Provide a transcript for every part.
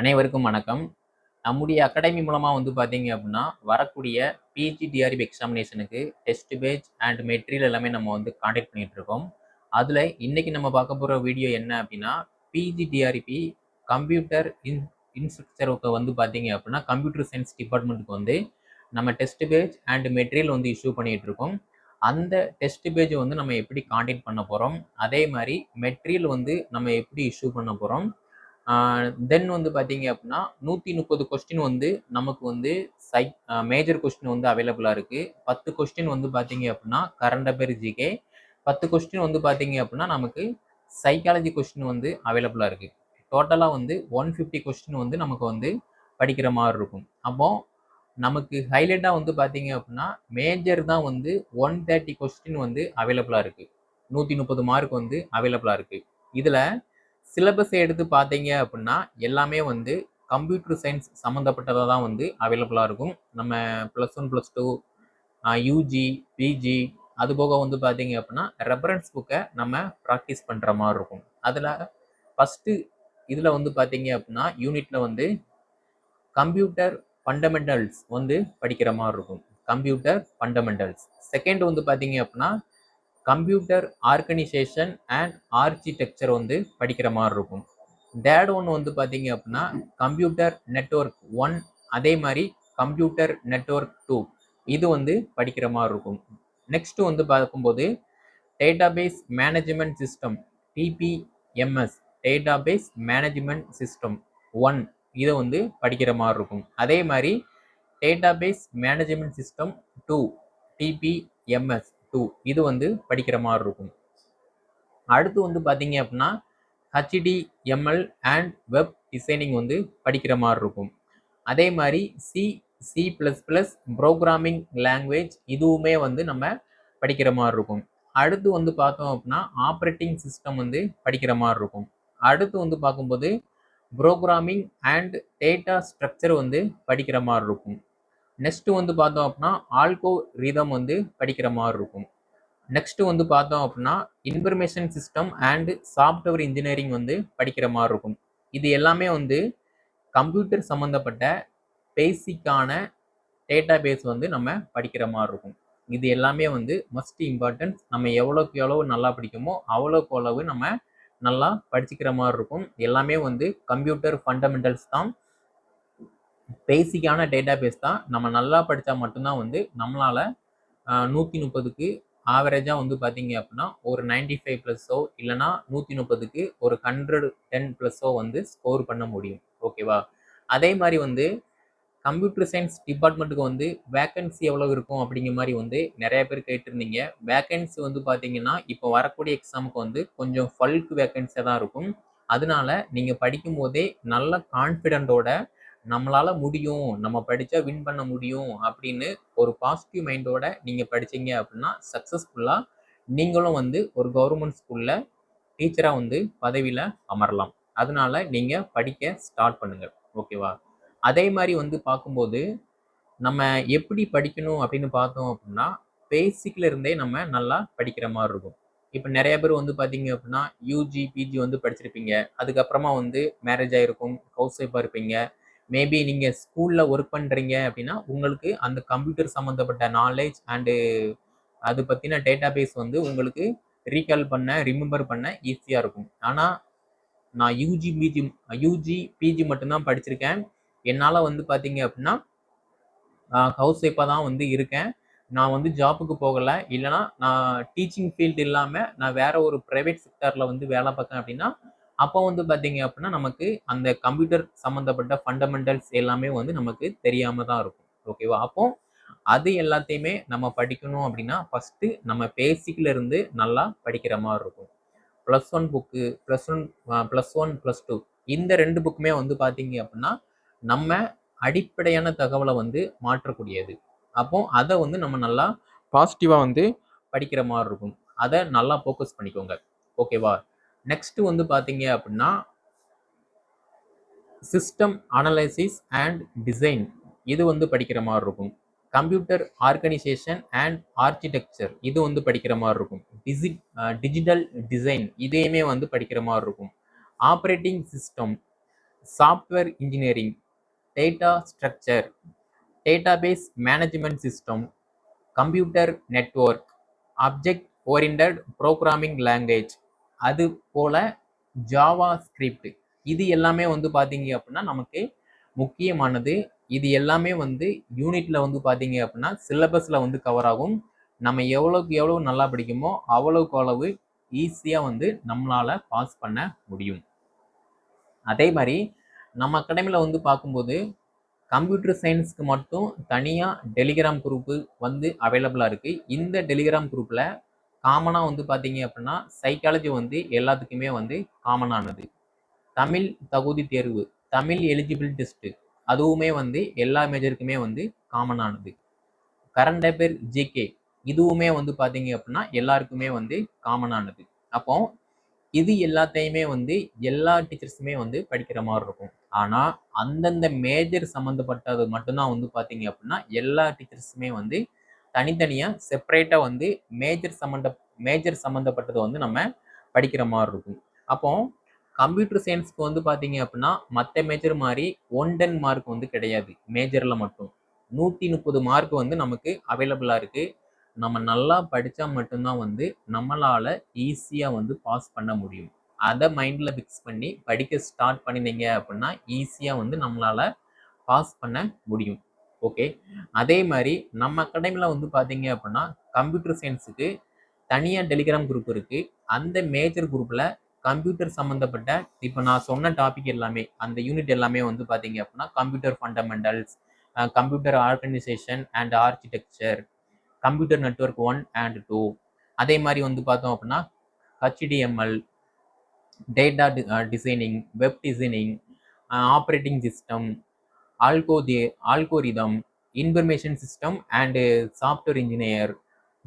அனைவருக்கும் வணக்கம். நம்முடைய அகாடமி மூலமாக வந்து பார்த்தீங்க அப்படின்னா வரக்கூடிய பிஜி டிஆர்பி எக்ஸாமினேஷனுக்கு டெஸ்ட் பேஜ் அண்ட் மெட்டீரியல் எல்லாமே நம்ம வந்து காண்டாக்ட் பண்ணிகிட்டு இருக்கோம். அதில் இன்றைக்கி நம்ம பார்க்க போகிற வீடியோ என்ன அப்படின்னா பிஜி டிஆர்பி கம்ப்யூட்டர் இன் இன்ஸ்ட்ரக்சருக்கு வந்து பார்த்தீங்க அப்படின்னா கம்ப்யூட்டர் சயின்ஸ் டிபார்ட்மெண்ட்டுக்கு வந்து நம்ம டெஸ்ட் பேஜ் அண்ட் மெட்டீரியல் வந்து இஷ்யூ பண்ணிகிட்டு இருக்கோம். அந்த டெஸ்ட் பேஜ் வந்து நம்ம எப்படி காண்டாக்ட் பண்ண போகிறோம் அதே மாதிரி மெட்டீரியல் வந்து நம்ம எப்படி இஷ்யூ பண்ண போகிறோம் தென் வந்து பார்த்தீங்க அப்படின்னா நூற்றி முப்பது கொஸ்டின் வந்து நமக்கு வந்து சை மேஜர் கொஸ்டின் வந்து அவைலபிளாக இருக்குது பத்து கொஸ்டின் வந்து பார்த்தீங்க அப்படின்னா கரண்ட் அஃபேர் ஜிகே பத்து கொஸ்டின் வந்து பார்த்தீங்க அப்படின்னா நமக்கு சைக்காலஜி கொஸ்டின் வந்து அவைலபிளாக இருக்குது டோட்டலாக வந்து ஒன் ஃபிஃப்டி கொஸ்டின் வந்து நமக்கு வந்து படிக்கிற மாதிரி இருக்கும். அப்போது நமக்கு ஹைலைட்டாக வந்து பார்த்தீங்க அப்படின்னா மேஜர் தான் வந்து ஒன் தேர்ட்டி கொஸ்டின் வந்து அவைலபிளாக இருக்குது நூற்றி முப்பது மார்க் வந்து அவைலபிளாக இருக்குது இதில் சிலபஸை எடுத்து பார்த்தீங்க அப்படின்னா எல்லாமே வந்து கம்ப்யூட்டர் சயின்ஸ் சம்மந்தப்பட்டதாக தான் வந்து அவைலபிளாக இருக்கும். நம்ம plus one plus two UG PG அது போக வந்து பார்த்தீங்க அப்படின்னா ரெஃபரன்ஸ் புக்கை நம்ம ப்ராக்டிஸ் பண்ணுற மாதிரி இருக்கும். அதில் ஃபஸ்ட்டு இதில் வந்து பார்த்தீங்க அப்படின்னா யூனிட்டில் வந்து கம்ப்யூட்டர் ஃபண்டமெண்டல்ஸ் வந்து படிக்கிற மாதிரி இருக்கும். கம்ப்யூட்டர் ஃபண்டமெண்டல்ஸ் செகண்ட் வந்து பார்த்தீங்க அப்படின்னா கம்ப்யூட்டர் ஆர்கனைசேஷன் அண்ட் ஆர்கிடெக்சர் வந்து படிக்கிற மாதிரி இருக்கும். தேர்ட் ஒன்று வந்து பார்த்தீங்க அப்படின்னா கம்ப்யூட்டர் நெட்ஒர்க் ஒன் அதே மாதிரி கம்ப்யூட்டர் நெட்ஒர்க் டூ இது வந்து படிக்கிற மாதிரி இருக்கும். நெக்ஸ்ட்டு வந்து பார்க்கும்போது database management system DBMS database management system one இதை வந்து படிக்கிற மாதிரி இருக்கும். அதே மாதிரி database management system two DBMS two இது வந்து படிக்கிற மாதிரி இருக்கும். அடுத்து வந்து பார்த்தீங்க அப்படின்னா ஹச்டிஎம்எல் அண்ட் வெப் டிசைனிங் வந்து படிக்கிற மாதிரி இருக்கும். அதே மாதிரி C C plus plus programming language இதுவுமே வந்து நம்ம படிக்கிற மாதிரி இருக்கும். அடுத்து வந்து பார்த்தோம் அப்படின்னா ஆப்ரேட்டிங் சிஸ்டம் வந்து படிக்கிற மாதிரி இருக்கும். அடுத்து வந்து பார்க்கும்போது ப்ரோக்ராமிங் அண்ட் டேட்டா ஸ்ட்ரக்சர் வந்து படிக்கிற மாதிரி இருக்கும். நெக்ஸ்ட்டு வந்து பார்த்தோம் அப்படின்னா ஆல்கோ ரீதம் வந்து படிக்கிற மாதிரி இருக்கும். நெக்ஸ்ட்டு வந்து பார்த்தோம் அப்படின்னா information system and software engineering வந்து படிக்கிற மாதிரி இருக்கும். இது எல்லாமே வந்து கம்ப்யூட்டர் சம்மந்தப்பட்ட பேசிக்கான டேட்டா பேஸ் வந்து நம்ம படிக்கிற மாதிரி இருக்கும். இது எல்லாமே வந்து மஸ்ட் இம்பார்ட்டன்ஸ் நம்ம எவ்வளோக்கு எவ்வளோ நல்லா படிக்கமோ அவ்வளோக்கு அளவு நம்ம நல்லா படிச்சுக்கிற மாதிரி இருக்கும். எல்லாமே வந்து கம்ப்யூட்டர் ஃபண்டமெண்டல்ஸ் தான் பேசிக்கான டேட்டா பேஸ் தான். நம்ம நல்லா படித்தா மட்டும்தான் வந்து நம்மளால் நூற்றி முப்பதுக்கு ஆவரேஜாக வந்து பார்த்தீங்க அப்படின்னா ஒரு நைன்டி ஃபைவ் ப்ளஸ்ஸோ இல்லைனா நூற்றி முப்பதுக்கு ஒரு ஹண்ட்ரட் டென் ப்ளஸ்ஸோ வந்து ஸ்கோர் பண்ண முடியும். ஓகேவா அதே மாதிரி வந்து கம்ப்யூட்டர் சயின்ஸ் டிபார்ட்மெண்ட்டுக்கு வந்து வேக்கன்சி எவ்வளோ இருக்கும் அப்படிங்கிற மாதிரி வந்து நிறைய பேர் கேட்டிருந்தீங்க. வேக்கன்சி வந்து பார்த்தீங்கன்னா இப்போ வரக்கூடிய எக்ஸாமுக்கு வந்து கொஞ்சம் ஃபல்க் வேக்கன்சியாக தான் இருக்கும். அதனால நீங்கள் படிக்கும் போதே நல்ல கான்ஃபிடென்ட்டோட நம்மளால் முடியும் நம்ம படித்தா வின் பண்ண முடியும் அப்படின்னு ஒரு பாசிட்டிவ் மைண்டோட நீங்கள் படிச்சீங்க அப்படின்னா சக்ஸஸ்ஃபுல்லாக நீங்களும் வந்து ஒரு கவர்மெண்ட் ஸ்கூலில் டீச்சராக வந்து பதவியில் அமரலாம். அதனால நீங்கள் படிக்க ஸ்டார்ட் பண்ணுங்கள் ஓகேவா அதே மாதிரி வந்து பார்க்கும்போது நம்ம எப்படி படிக்கணும் அப்படின்னு பார்த்தோம் அப்படின்னா பேசிக்ல இருந்தே நம்ம நல்லா படிக்கிற மாதிரி இருக்கும். இப்போ நிறைய பேர் வந்து பார்த்தீங்க அப்படின்னா யூஜி பிஜி வந்து படிச்சிருப்பீங்க. அதுக்கப்புறமா வந்து மேரேஜ் ஆகிருக்கும் ஹவுஸ் ஒய்ஃபாக இருப்பீங்க. மேபி நீங்கள் ஸ்கூலில் ஒர்க் பண்ணுறீங்க அப்படின்னா உங்களுக்கு அந்த கம்ப்யூட்டர் சம்மந்தப்பட்ட நாலேஜ் அண்டு அது பற்றின டேட்டா பேஸ் வந்து உங்களுக்கு ரீகால் பண்ண ரிமெம்பர் பண்ண ஈஸியாக இருக்கும். ஆனால் நான் யூஜி பிஜி யூஜி பிஜி மட்டும்தான் படிச்சிருக்கேன். என்னால் வந்து பார்த்தீங்க அப்படின்னா ஹவுஸ் ஒய்ஃபாக தான் வந்து இருக்கேன். நான் வந்து ஜாப்புக்கு போகலை. இல்லைனா நான் டீச்சிங் ஃபீல்டு இல்லாமல் நான் வேற ஒரு ப்ரைவேட் செக்டரில் வந்து வேலை பார்த்தேன் அப்படின்னா அப்போ வந்து பார்த்தீங்க அப்படின்னா நமக்கு அந்த கம்ப்யூட்டர் சம்மந்தப்பட்ட ஃபண்டமெண்டல்ஸ் எல்லாமே வந்து நமக்கு தெரியாமல் தான் இருக்கும். ஓகேவா அப்போ அது எல்லாத்தையுமே நம்ம படிக்கணும் அப்படின்னா ஃபஸ்ட்டு நம்ம பேசிக்கில் இருந்து நல்லா படிக்கிற மாதிரி இருக்கும். Plus one book plus one plus one plus two இந்த ரெண்டு புக்குமே வந்து பார்த்தீங்க அப்படின்னா நம்ம அடிப்படையான தகவலை வந்து மாற்றக்கூடியது. அப்போ அதை வந்து நம்ம நல்லா பாசிட்டிவாக வந்து படிக்கிற மாதிரி இருக்கும். அதை நல்லா ஃபோக்கஸ் பண்ணிக்கோங்க. ஓகேவா நெக்ஸ்ட் வந்து பார்த்தீங்க அப்படின்னா சிஸ்டம் அனலைசிஸ் அண்ட் டிசைன் இது வந்து படிக்கிற மாதிரி இருக்கும். கம்ப்யூட்டர் ஆர்கனைசேஷன் அண்ட் ஆர்கிடெக்சர் இது வந்து படிக்கிற மாதிரி இருக்கும். டிஜி டிஜிட்டல் டிசைன் இதையுமே வந்து படிக்கிற மாதிரி இருக்கும். Operating system software engineering data structure database management system computer network object orient programming language அது போல ஜாவா ஸ்கிரிப்ட் இது எல்லாமே வந்து பார்த்தீங்க அப்படின்னா நமக்கு முக்கியமானது. இது எல்லாமே வந்து யூனிட்ல வந்து பார்த்தீங்க அப்படின்னா சிலபஸில் வந்து கவர் ஆகும். நம்ம எவ்வளோக்கு எவ்வளோ நல்லா படிக்குமோ அவ்வளோக்கு அளவு ஈஸியாக வந்து நம்மளால் பாஸ் பண்ண முடியும். அதே மாதிரி நம்ம அகாடமியில் வந்து பார்க்கும்போது கம்ப்யூட்டர் சயின்ஸ்க்கு மட்டும் தனியாக டெலிகிராம் குரூப்பு வந்து அவைலபிளாக இருக்குது இந்த டெலிகிராம் குரூப்பில் காமனாக வந்து பார்த்தீங்க அப்படின்னா சைக்காலஜி வந்து எல்லாத்துக்குமே வந்து காமனானது தமிழ் தகுதி தேர்வு தமிழ் எலிஜிபிள் டெஸ்ட்டு அதுவுமே வந்து எல்லா மேஜருக்குமே வந்து காமனானது கரண்ட் அஃபேர் ஜிகே இதுவுமே வந்து பார்த்தீங்க அப்படின்னா எல்லாருக்குமே வந்து காமனானது அப்போ இது எல்லாத்தையுமே வந்து எல்லா டீச்சர்ஸுமே வந்து படிக்கிற மாதிரி இருக்கும். ஆனால் அந்தந்த மேஜர் சம்மந்தப்பட்டது மட்டும்தான் வந்து பார்த்தீங்க அப்படின்னா எல்லா டீச்சர்ஸுமே வந்து தனித்தனியாக செப்பரேட்டாக வந்து மேஜர் சம்மந்த மேஜர் சம்மந்தப்பட்டதை வந்து நம்ம படிக்கிற மாதிரி இருக்கும். அப்போ கம்ப்யூட்டர் சயின்ஸ்க்கு வந்து பார்த்தீங்க அப்படின்னா மற்ற மேஜர் மாதிரி ஒன் டென் மார்க் வந்து கிடையாது. மேஜரில் மட்டும். நூற்றி முப்பது மார்க் வந்து நமக்கு அவைலபிளாக இருக்குது நம்ம நல்லா படித்தா மட்டும்தான் வந்து நம்மளால் ஈஸியாக வந்து பாஸ் பண்ண முடியும். அதை மைண்டில் ஃபிக்ஸ் பண்ணி படிக்க ஸ்டார்ட் பண்ணினீங்க அப்படின்னா ஈஸியாக வந்து நம்மளால் பாஸ் பண்ண முடியும். ஓகே அதே மாதிரி நம்ம அகாடமியில் வந்து பார்த்தீங்க அப்படின்னா கம்ப்யூட்டர் சயின்ஸுக்கு தனியாக டெலிகிராம் குரூப் இருக்குது அந்த மேஜர் குரூப்பில் கம்ப்யூட்டர் சம்மந்தப்பட்ட இப்போ நான் சொன்ன டாபிக் எல்லாமே அந்த யூனிட் எல்லாமே வந்து பார்த்தீங்க அப்படின்னா computer fundamentals computer organisation and architecture computer network one and two அதே மாதிரி வந்து பார்த்தோம் அப்படின்னா HTML data designing web designing operating system ஆல்கோதி algorithm information system and software engineer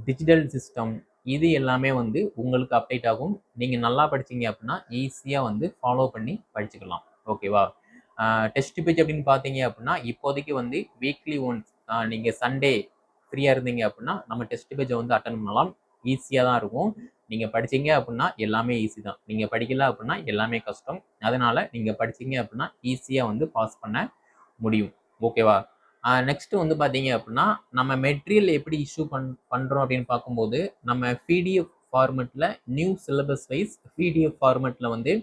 digital system இது எல்லாமே வந்து உங்களுக்கு அப்டேட் ஆகும். நீங்கள் நல்லா படிச்சீங்க அப்படின்னா ஈஸியாக வந்து ஃபாலோ பண்ணி படிச்சுக்கலாம். ஓகேவா டெஸ்ட் பேஜ் அப்படின்னு பார்த்தீங்க அப்படின்னா இப்போதைக்கு வந்து வீக்லி ஒன்ஸ் நீங்கள் சண்டே ஃப்ரீயாக இருந்தீங்க அப்படின்னா நம்ம டெஸ்ட் பேஜை வந்து அட்டன் பண்ணலாம். ஈஸியாக தான் இருக்கும். நீங்கள் படிச்சீங்க அப்படின்னா எல்லாமே ஈஸி தான். நீங்கள் படிக்கல அப்படின்னா எல்லாமே கஷ்டம். அதனால் நீங்கள் படிச்சீங்க அப்படின்னா ஈஸியாக வந்து பாஸ் பண்ண முடியும். ஓகேவா நெக்ஸ்ட்டு வந்து பார்த்தீங்க அப்படின்னா நம்ம மெட்டீரியல் எப்படி இஷ்யூ பண் பண்ணுறோம் அப்படின்னு பார்க்கும்போது நம்ம பிடிஎஃப் ஃபார்மெட்டில் நியூ சிலபஸ் வைஸ் பிடிஎஃப் ஃபார்மெட்டில் வந்து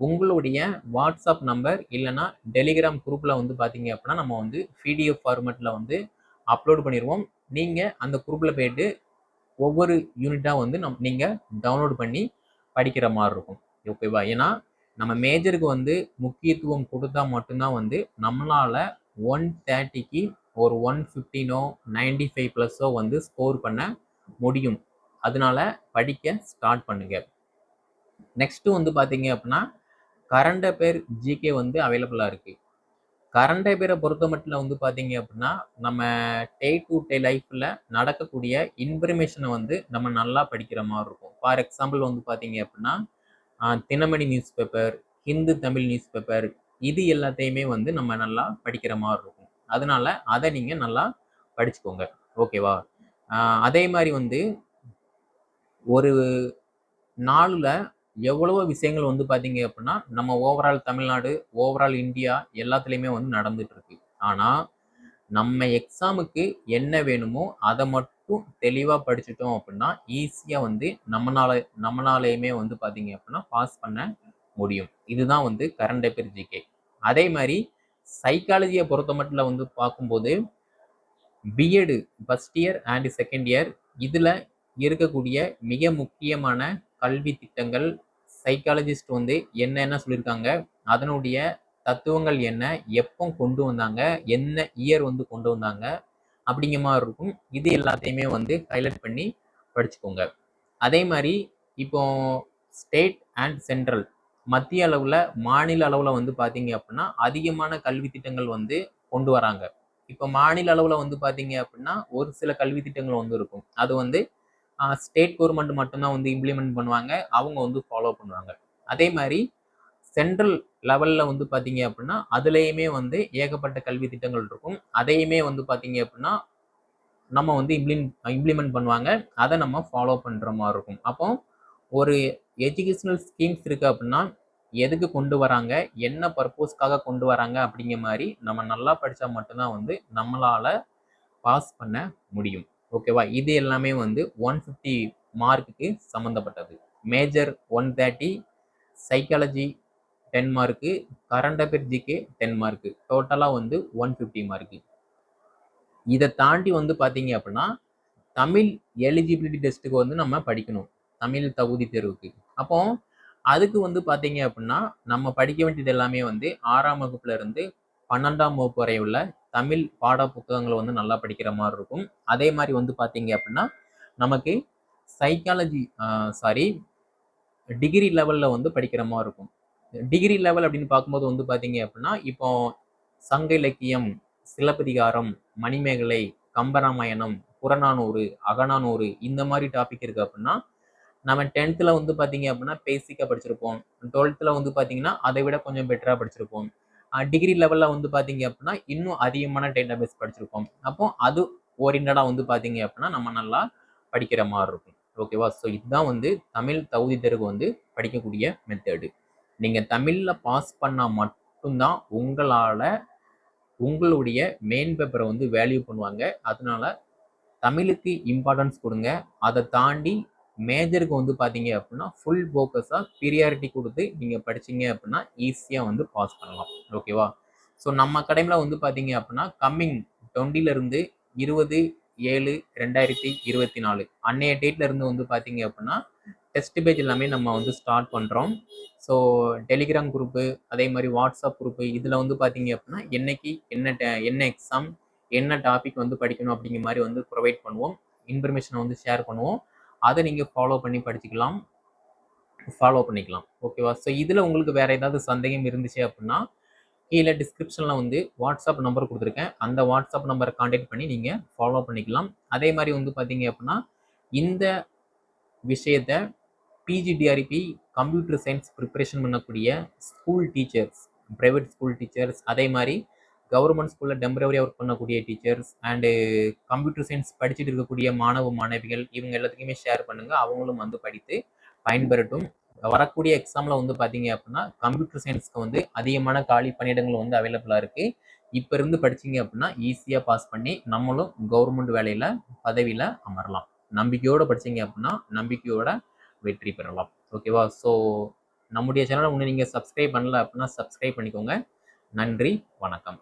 உங்களுடைய வாட்ஸ்அப் நம்பர் இல்லைன்னா டெலிகிராம் குரூப்பில் வந்து பார்த்தீங்க அப்படின்னா நம்ம வந்து பிடிஎஃப் ஃபார்மெட்டில் வந்து அப்லோட் பண்ணிடுவோம் நீங்கள் அந்த குரூப்பில் போயிட்டு ஒவ்வொரு யூனிட்டாக வந்து நம் நீங்கள் டவுன்லோட் பண்ணி படிக்கிற மாதிரி இருக்கும். ஓகேவா ஏன்னா நம்ம மேஜருக்கு வந்து முக்கியத்துவம் கொடுத்தா மட்டும்தான் வந்து நம்மளால் ஒன் தேர்ட்டிக்கு ஒரு ஒன் ஃபிஃப்டீனோ நைன்டி ஃபைவ் ப்ளஸ்ஸோ வந்து ஸ்கோர் பண்ண முடியும். அதனால படிக்க ஸ்டார்ட் பண்ணுங்க. நெக்ஸ்ட்டு வந்து பார்த்தீங்க அப்படின்னா கரண்ட் அஃபேர் ஜிகே வந்து அவைலபிளாக இருக்குது கரண்ட் அஃபேரை பொறுத்த மட்டும் வந்து பார்த்தீங்க அப்படின்னா நம்ம டே டு டே லைஃப்பில் நடக்கக்கூடிய இன்ஃபர்மேஷனை வந்து நம்ம நல்லா படிக்கிற மாதிரி இருக்கும். ஃபார் எக்ஸாம்பிள் வந்து பார்த்தீங்க அப்படின்னா Dinamani news paper Hindu Tamil news paper இது எல்லாத்தையுமே வந்து நம்ம நல்லா படிக்கிற மாதிரி இருக்கும். அதனால அதை நீங்கள் நல்லா படிச்சுக்கோங்க. ஓகேவா? அதே மாதிரி வந்து ஒரு நாளில் எவ்வளவோ விஷயங்கள் வந்து பார்த்தீங்க அப்படின்னா நம்ம ஓவரால் தமிழ்நாடு ஓவரால் இந்தியா எல்லாத்துலேயுமே வந்து நடந்துட்டு இருக்கு. ஆனால் நம்ம எக்ஸாமுக்கு என்ன வேணுமோ அதை மட்டும் தெளிவாக படிச்சுட்டோம் அப்படின்னா ஈஸியாக வந்து நம்மளால நம்மளாலேயுமே வந்து பார்த்தீங்க அப்படின்னா பாஸ் பண்ண முடியும். இதுதான் வந்து கரண்ட் அஃபேர் ஜிகே அதே மாதிரி சைக்காலஜியை பொறுத்த மட்டும் வந்து பார்க்கும்போது B Ed first year and second year இதில் இருக்கக்கூடிய மிக முக்கியமான கல்வி திட்டங்கள் சைக்காலஜிஸ்ட் வந்து என்னென்ன சொல்லியிருக்காங்க அதனுடைய தத்துவங்கள் என்ன எப்போ கொண்டு வந்தாங்க என்ன இயர் வந்து கொண்டு வந்தாங்க அப்படிங்கிற மாதிரி இருக்கும். இது எல்லாத்தையுமே வந்து ஹைலைட் பண்ணி படிச்சுக்கோங்க. அதே மாதிரி இப்போ ஸ்டேட் அண்ட் சென்ட்ரல் மத்திய அளவில் மாநில அளவில் வந்து பார்த்தீங்க அப்படின்னா அதிகமான கல்வி திட்டங்கள் வந்து கொண்டு வராங்க. இப்போ மாநில அளவில் வந்து பார்த்தீங்க அப்படின்னா ஒரு சில கல்வி திட்டங்கள் வந்து இருக்கும். அது வந்து ஸ்டேட் கவர்மெண்ட் மட்டும்தான் வந்து இம்ப்ளிமெண்ட் பண்ணுவாங்க. அவங்க வந்து ஃபாலோ பண்ணுவாங்க. அதே மாதிரி சென்ட்ரல் லெவலில் வந்து பார்த்தீங்க அப்படின்னா அதுலேயுமே வந்து ஏகப்பட்ட கல்வி திட்டங்கள் இருக்கும். அதையுமே வந்து பார்த்தீங்க அப்படின்னா நம்ம வந்து இம்ப்ளிம் இம்ப்ளிமெண்ட் பண்ணுவாங்க. அதை நம்ம ஃபாலோ பண்ணுற மாதிரி இருக்கும். அப்போ ஒரு எஜுகேஷ்னல் ஸ்கீம்ஸ் இருக்குது அப்படின்னா எதுக்கு கொண்டு வராங்க? என்ன பர்பஸ்க்காக கொண்டு வராங்க? அப்படிங்கிற மாதிரி நம்ம நல்லா படித்தா மட்டும்தான் வந்து நம்மளால் பாஸ் பண்ண முடியும். ஓகேவா இது எல்லாமே வந்து ஒன் ஃபிஃப்டி மார்க்குக்கு சம்மந்தப்பட்டது major one thirty psychology ten mark current affair GK ten mark டோட்டலாக வந்து ஒன் ஃபிஃப்டி மார்க்கு இதை தாண்டி வந்து பார்த்தீங்க அப்படின்னா தமிழ் எலிஜிபிலிட்டி டெஸ்ட்டுக்கு வந்து நம்ம படிக்கணும் தமிழ் தகுதி தேர்வுக்கு. அப்போ அதுக்கு வந்து பார்த்தீங்க அப்படின்னா நம்ம படிக்க வேண்டியது எல்லாமே வந்து ஆறாம் வகுப்புல இருந்து பன்னெண்டாம் வகுப்பு வரை உள்ள தமிழ் பாட புத்தகங்களை வந்து நல்லா படிக்கிற மாதிரி இருக்கும். அதே மாதிரி வந்து பார்த்தீங்க அப்படின்னா நமக்கு சைக்காலஜி சாரி டிகிரி லெவலில் வந்து படிக்கிற மாதிரி இருக்கும். டிகிரி லெவல் அப்படின்னு பார்க்கும்போது வந்து பார்த்தீங்க அப்படின்னா இப்போ சங்க இலக்கியம் சிலப்பதிகாரம் மணிமேகலை கம்பராமாயணம் புறநானூறு அகநானூறு இந்த மாதிரி டாபிக் இருக்குது அப்படின்னா நம்ம டென்த்தில் வந்து பார்த்தீங்க அப்படின்னா பேசிக்காக படிச்சிருப்போம். டுவெல்த்தில் வந்து பார்த்தீங்கன்னா அதை விட கொஞ்சம் பெட்டராக படிச்சிருப்போம். டிகிரி லெவலில் வந்து பார்த்தீங்க அப்படின்னா இன்னும் அதிகமான டேட்டாபேஸ் படிச்சிருப்போம். அப்போ அது ஓரியன்டாக வந்து பார்த்தீங்க அப்படின்னா நம்ம நல்லா படிக்கிற மாதிரி இருக்கும். ஓகேவா ஸோ இதுதான் வந்து தமிழ் தகுதி தேர்வு வந்து படிக்கக்கூடிய மெத்தேடு நீங்கள் தமிழில் பாஸ் பண்ணால் மட்டும்தான் உங்களால் உங்களுடைய மெயின் பேப்பரை வந்து வேல்யூ பண்ணுவாங்க. அதனால தமிழுக்கு இம்பார்ட்டன்ஸ் கொடுங்க. அதை தாண்டி மேஜருக்கு வந்து பார்த்தீங்க அப்படின்னா ஃபுல் ஃபோக்கஸாக ப்ரியாரிட்டி கொடுத்து நீங்கள் படிச்சீங்க அப்படின்னா ஈஸியாக வந்து பாஸ் பண்ணலாம். ஓகேவா ஸோ நம்ம அகாடமியில் வந்து பார்த்தீங்க அப்படின்னா கம்மிங் டுவெண்ட்டிலேருந்து இருபது ஏழு ரெண்டாயிரத்தி இருபத்தி நாலு அன்னைய டேட்லேருந்து வந்து பார்த்தீங்க அப்படின்னா டெஸ்ட் பேஜ் எல்லாமே நம்ம வந்து ஸ்டார்ட் பண்ணுறோம் ஸோ டெலிகிராம் குரூப்பு அதே மாதிரி வாட்ஸ்அப் குரூப்பு இதில் வந்து பார்த்தீங்க அப்படின்னா என்னைக்கு என்ன ட- என்ன எக்ஸாம் என்ன டாபிக் வந்து படிக்கணும் அப்படிங்கிற மாதிரி வந்து ப்ரொவைட் பண்ணுவோம். இன்ஃபர்மேஷனை வந்து ஷேர் பண்ணுவோம். அதை நீங்கள் ஃபாலோ பண்ணி படிச்சுக்கலாம். ஃபாலோ பண்ணிக்கலாம். ஓகேவா ஸோ இதில் உங்களுக்கு வேறு ஏதாவது சந்தேகம் இருந்துச்சு அப்படின்னா கீழே டிஸ்கிரிப்ஷனில் வந்து வாட்ஸ்அப் நம்பர் கொடுத்துருக்கேன். அந்த வாட்ஸ்அப் நம்பரை காண்டாக்ட் பண்ணி நீங்கள் ஃபாலோ பண்ணிக்கலாம். அதே மாதிரி வந்து பார்த்தீங்க அப்படின்னா இந்த விஷயத்தை PG TRB computer science preparation பண்ணக்கூடிய school teachers private school teachers அதே மாதிரி கவர்மெண்ட் ஸ்கூலில் டெம்பரவரி ஒர்க் பண்ணக்கூடிய டீச்சர்ஸ் அண்டு கம்ப்யூட்டர் சயின்ஸ் படிச்சுட்டு இருக்கக்கூடிய மாணவ மாணவிகள் இவங்க எல்லாத்துக்குமே ஷேர் பண்ணுங்கள் அவங்களும் வந்து படித்து பயன்பெறட்டும். வரக்கூடிய எக்ஸாமில் வந்து பார்த்தீங்க அப்படின்னா கம்ப்யூட்டர் சயின்ஸ்க்கு வந்து அதிகமான காலி பணியிடங்கள் வந்து அவைலபிளாக இருக்குது இப்போ இருந்து படிச்சீங்க அப்படின்னா ஈஸியாக பாஸ் பண்ணி நம்மளும் கவர்மெண்ட் வேலையில் பதவியில் அமரலாம். நம்பிக்கையோடு படிச்சிங்க அப்படின்னா நம்பிக்கையோட வெற்றி பெறலாம். ஓகேவா ஸோ நம்முடைய சேனலை ஒன்று நீங்கள் சப்ஸ்கிரைப் பண்ணல அப்படின்னா சப்ஸ்கிரைப் பண்ணிக்கோங்க. நன்றி வணக்கம்.